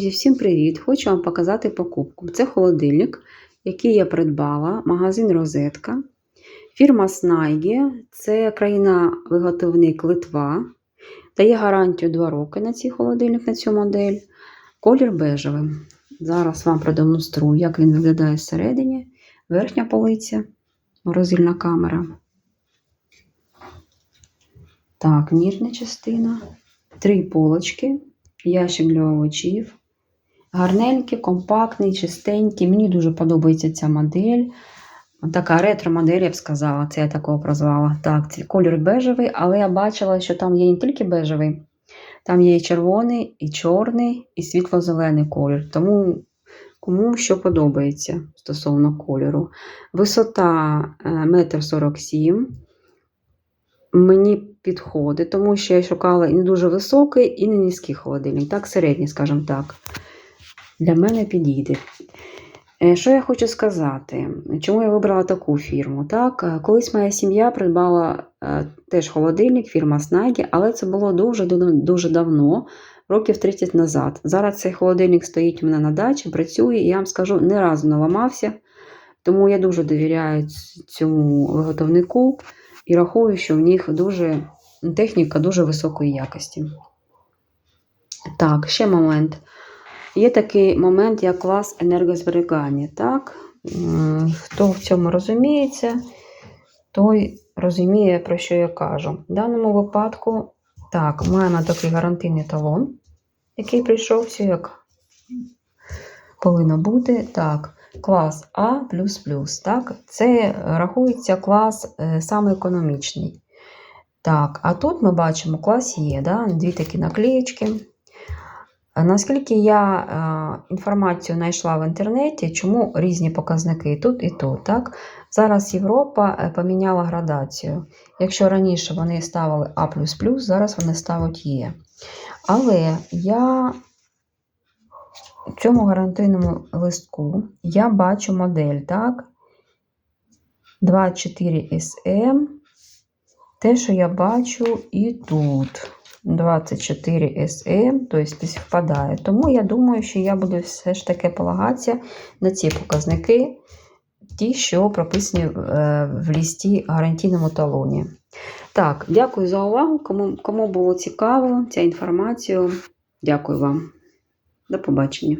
Друзі, всім привіт! Хочу вам показати покупку. Це холодильник, який я придбала, магазин Розетка. Фірма Snайге, це країна-виготовник Литва. Дає гарантію 2 роки на цей холодильник, на цю модель. Колір бежевий. Зараз вам продемонструю, як він виглядає всередині. Верхня полиця, морозильна камера. Так, ніжна частина. Три полочки, ящик для овочів. Гарненький, компактний, чистенький. Мені дуже подобається ця модель. Така ретро-модель, я б сказала, це я такого прозвала. Так, це колір бежевий, але я бачила, що там є не тільки бежевий, там є і червоний, і чорний, і світло-зелений колір. Тому кому що подобається стосовно кольору. Висота 1,47 м. Мені підходить, тому що я шукала і не дуже високий, і не низький холодильник. Так, середній, скажімо так. Для мене підійде. Е, Що я хочу сказати? Чому я вибрала таку фірму? Так, е, Колись моя сім'я придбала е, теж холодильник, фірма Snaggy, але це було дуже дуже давно, років 30 назад. Зараз цей холодильник стоїть у мене на дачі, працює, і я вам скажу, ні разу не ламався. Тому я дуже довіряю цьому виготовнику і рахую, що в них дуже техніка дуже високої якості. Так, ще момент. Є такий момент, як клас енергозберігання. Так? Хто в цьому розуміється, той розуміє, про що я кажу. В даному випадку, так, маємо такий гарантийний талон, який прийшов все як повинно бути. Так, клас А. Так, Це рахується клас е, саме економічний. Так, а тут ми бачимо клас Є, да? дві такі наклеєчки. Наскільки я е, інформацію знайшла в інтернеті, чому різні показники тут і тут. Так? Зараз Європа е, поміняла градацію. Якщо раніше вони ставили А, зараз вони ставить Є. Але я в цьому гарантийному листку я бачу модель, так? 24SM. Те, що я бачу і тут. 24 SM, тобто співпадає. Тому я думаю, що я буду все ж таки полагатися на ці показники, ті, що прописані в лісті гарантійному талоні. Так, дякую за увагу. Кому, кому було цікаво ця інформація, дякую вам. До побачення.